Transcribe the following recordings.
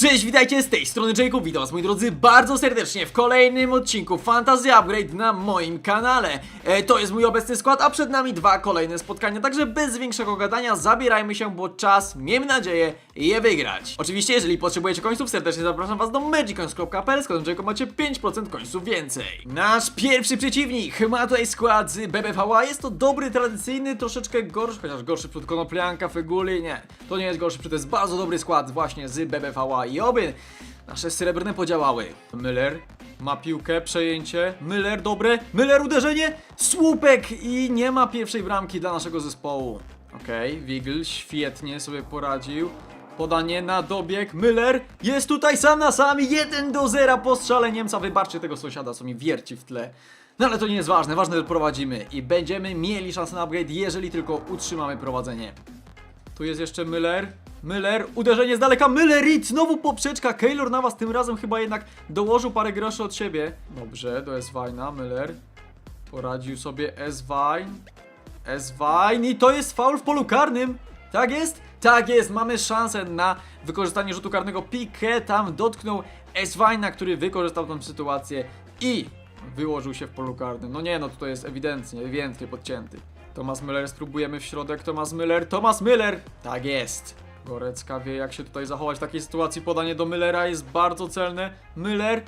Cześć, witajcie z tej strony Jacob, witam was moi drodzy bardzo serdecznie w kolejnym odcinku Fantasy Upgrade na moim kanale. E, to jest mój obecny skład, a przed nami dwa kolejne spotkania, także bez większego gadania zabierajmy się, bo czas, miejmy nadzieję, je wygrać. Oczywiście, jeżeli potrzebujecie końców, serdecznie zapraszam was do magiccoins.pl, z kodem Jacob macie 5% końców więcej. Nasz pierwszy przeciwnik ma tutaj skład z BBVA, jest to dobry, tradycyjny, troszeczkę gorszy, chociaż gorszy przed Konoplianka, Feguli, nie, to nie jest gorszy, to jest bardzo dobry skład właśnie z BBVA i oby nasze srebrne podziałały. Müller ma piłkę, przejęcie, Müller dobre, Müller uderzenie, słupek i nie ma pierwszej bramki dla naszego zespołu. Okej, Wigl świetnie sobie poradził. Podanie na dobieg, Müller jest tutaj sam na sam, 1 do 0 po strzale Niemca. Wybaczcie tego sąsiada, co mi wierci w tle. No ale to nie jest ważne, ważne, że prowadzimy i będziemy mieli szansę na upgrade, jeżeli tylko utrzymamy prowadzenie. Tu jest jeszcze Müller. Müller, uderzenie z daleka, Müller i znowu poprzeczka. Keylor na was tym razem chyba jednak dołożył parę groszy od siebie. Dobrze, do Eswajna, Müller. Poradził sobie Eswajn. Eswajn i to jest faul w polu karnym. Tak jest? Tak jest, mamy szansę na wykorzystanie rzutu karnego. Piqué tam dotknął Eswajna, który wykorzystał tę sytuację i wyłożył się w polu karnym. No nie, no tutaj jest ewidentnie, ewidentnie podcięty. Thomas Müller, spróbujemy w środek. Thomas Müller, Thomas Müller! Tak jest. Gorecka wie, jak się tutaj zachować w takiej sytuacji. Podanie do Müllera jest bardzo celne. Müller.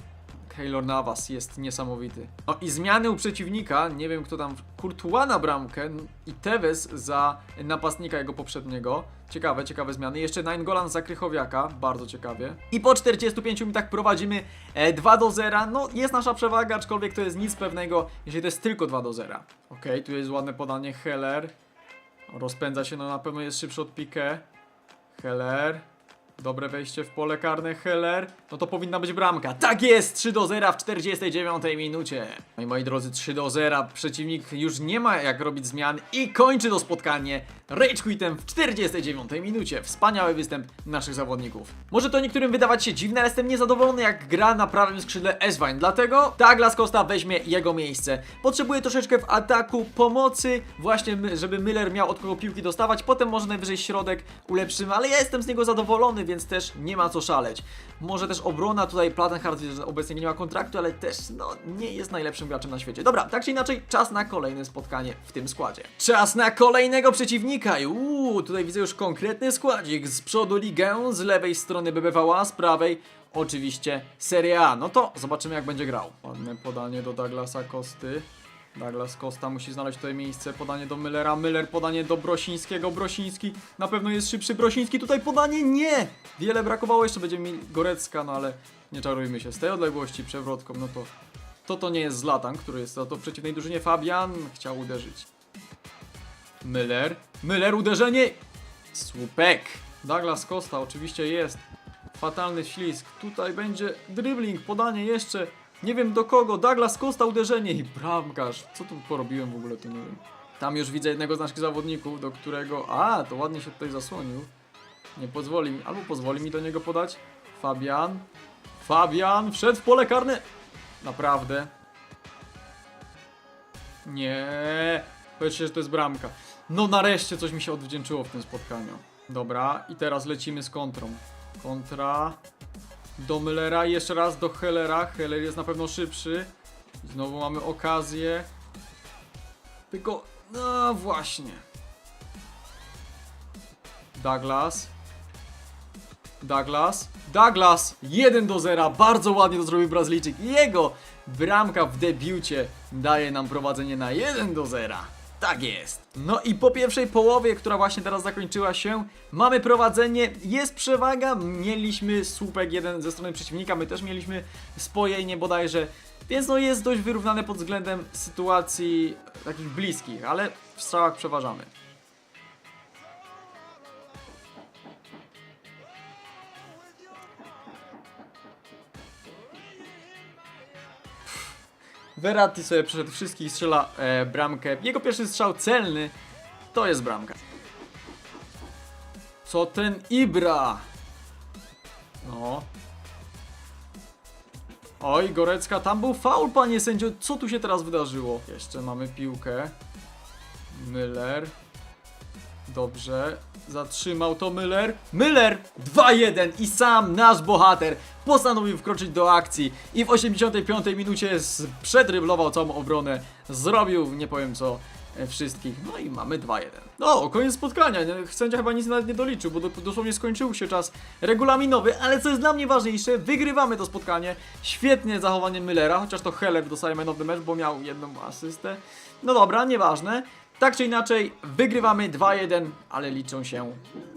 Keylor Navas jest niesamowity. O i zmiany u przeciwnika, nie wiem kto tam, Courtois na bramkę i Tevez za napastnika jego poprzedniego. Ciekawe, ciekawe zmiany. Jeszcze Nainggolan za Krychowiaka, bardzo ciekawie. I po 45 minutach prowadzimy e, 2 do 0. No jest nasza przewaga, aczkolwiek to jest nic pewnego, jeżeli to jest tylko 2 do 0. Okej, tu jest ładne podanie Heller. Rozpędza się, no na pewno jest szybszy od Piqué. Heller. Dobre wejście w pole karne Heller. No to powinna być bramka. Tak jest! 3 do 0 w 49 minucie. No i moi drodzy, 3 do 0. Przeciwnik już nie ma jak robić zmian i kończy to spotkanie Rage Quitem w 49 minucie. Wspaniały występ naszych zawodników. Może to niektórym wydawać się dziwne, ale jestem niezadowolony jak gra na prawym skrzydle Eswine. Dlatego Douglas Costa weźmie jego miejsce. Potrzebuje troszeczkę w ataku pomocy, właśnie żeby Miller miał od kogo piłki dostawać. Potem może najwyżej środek ulepszymy, ale ja jestem z niego zadowolony, więc też nie ma co szaleć. Może też obrona tutaj Plattenhardt obecnie nie ma kontraktu, ale też no nie jest najlepszym graczem na świecie. Dobra, tak czy inaczej, czas na kolejne spotkanie w tym składzie. Czas na kolejnego przeciwnika. I Uuu, tutaj widzę już konkretny składzik. Z przodu Ligę, z lewej strony BBVA, z prawej oczywiście Serie A. No to zobaczymy jak będzie grał. Ładne podanie do Douglasa Kosty. Douglas Costa musi znaleźć tutaj miejsce, podanie do Müllera, Müller podanie do Brosińskiego, Brosiński na pewno jest szybszy, Brosiński tutaj podanie, nie! Wiele brakowało, jeszcze będzie mi Gorecka, no ale nie czarujmy się, z tej odległości przewrotką, no to to to nie jest Zlatan, który jest za to w przeciwnej drużynie, Fabian chciał uderzyć. Müller, Müller uderzenie, słupek, Douglas Costa oczywiście jest, fatalny ślizg, tutaj będzie dribbling, podanie jeszcze, nie wiem do kogo, Douglas Costa uderzenie i bramkarz. Co tu porobiłem w ogóle, to nie wiem. Tam już widzę jednego z naszych zawodników, do którego... A, to ładnie się tutaj zasłonił. Nie pozwoli mi, albo pozwoli mi do niego podać. Fabian. Fabian wszedł w pole karne. Naprawdę. Nie. Powiedzcie, że to jest bramka. No nareszcie coś mi się odwdzięczyło w tym spotkaniu. Dobra, i teraz lecimy z kontrą. Kontra do Müllera i jeszcze raz do Hellera. Heller jest na pewno szybszy. Znowu mamy okazję. Tylko, no właśnie. Douglas. Douglas. Douglas! 1 do 0. Bardzo ładnie to zrobił Brazylijczyk. Jego bramka w debiucie daje nam prowadzenie na 1 do 0. Tak jest. No i po pierwszej połowie, która właśnie teraz zakończyła się, mamy prowadzenie, jest przewaga, mieliśmy słupek jeden ze strony przeciwnika, my też mieliśmy spojenie bodajże, więc no jest dość wyrównane pod względem sytuacji takich bliskich, ale w strzałach przeważamy. Verratti sobie przeszedł wszystkich strzela e, bramkę. Jego pierwszy strzał celny to jest bramka. Co ten Ibra? No. Oj, Gorecka, tam był faul, panie sędzio. Co tu się teraz wydarzyło? Jeszcze mamy piłkę. Müller. Dobrze. Zatrzymał to Müller. Müller 2-1 i sam nasz bohater postanowił wkroczyć do akcji i w 85 minucie przedryblował całą obronę. Zrobił, nie powiem co, e, wszystkich. No i mamy 2-1. No, koniec spotkania. Sędzia chyba nic nawet nie doliczył, bo do, dosłownie skończył się czas regulaminowy, ale co jest dla mnie ważniejsze, wygrywamy to spotkanie. Świetnie zachowanie Müllera, chociaż to Heller dostaje man of the match, bo miał jedną asystę. No dobra, nieważne. Tak czy inaczej, wygrywamy 2-1, ale liczą się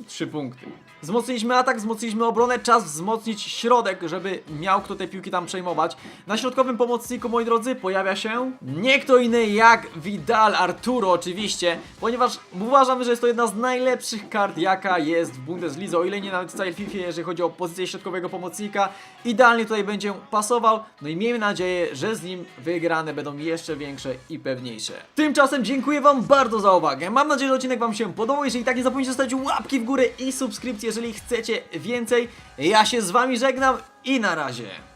3 punkty. Wzmocniliśmy atak, wzmocniliśmy obronę, czas wzmocnić środek, żeby miał kto te piłki tam przejmować. Na środkowym pomocniku, moi drodzy, pojawia się nie kto inny jak Vidal Arturo oczywiście, ponieważ uważamy, że jest to jedna z najlepszych kart, jaka jest w Bundeslidze, o ile nie nawet w całej FIFA, jeżeli chodzi o pozycję środkowego pomocnika. Idealnie tutaj będzie pasował, no i miejmy nadzieję, że z nim wygrane będą jeszcze większe i pewniejsze. Tymczasem dziękuję Wam bardzo za uwagę. Mam nadzieję, że odcinek Wam się podobał. Jeżeli tak, nie zapomnijcie zostawić łapki w górę i subskrypcji, jeżeli chcecie więcej. Ja się z Wami żegnam i na razie.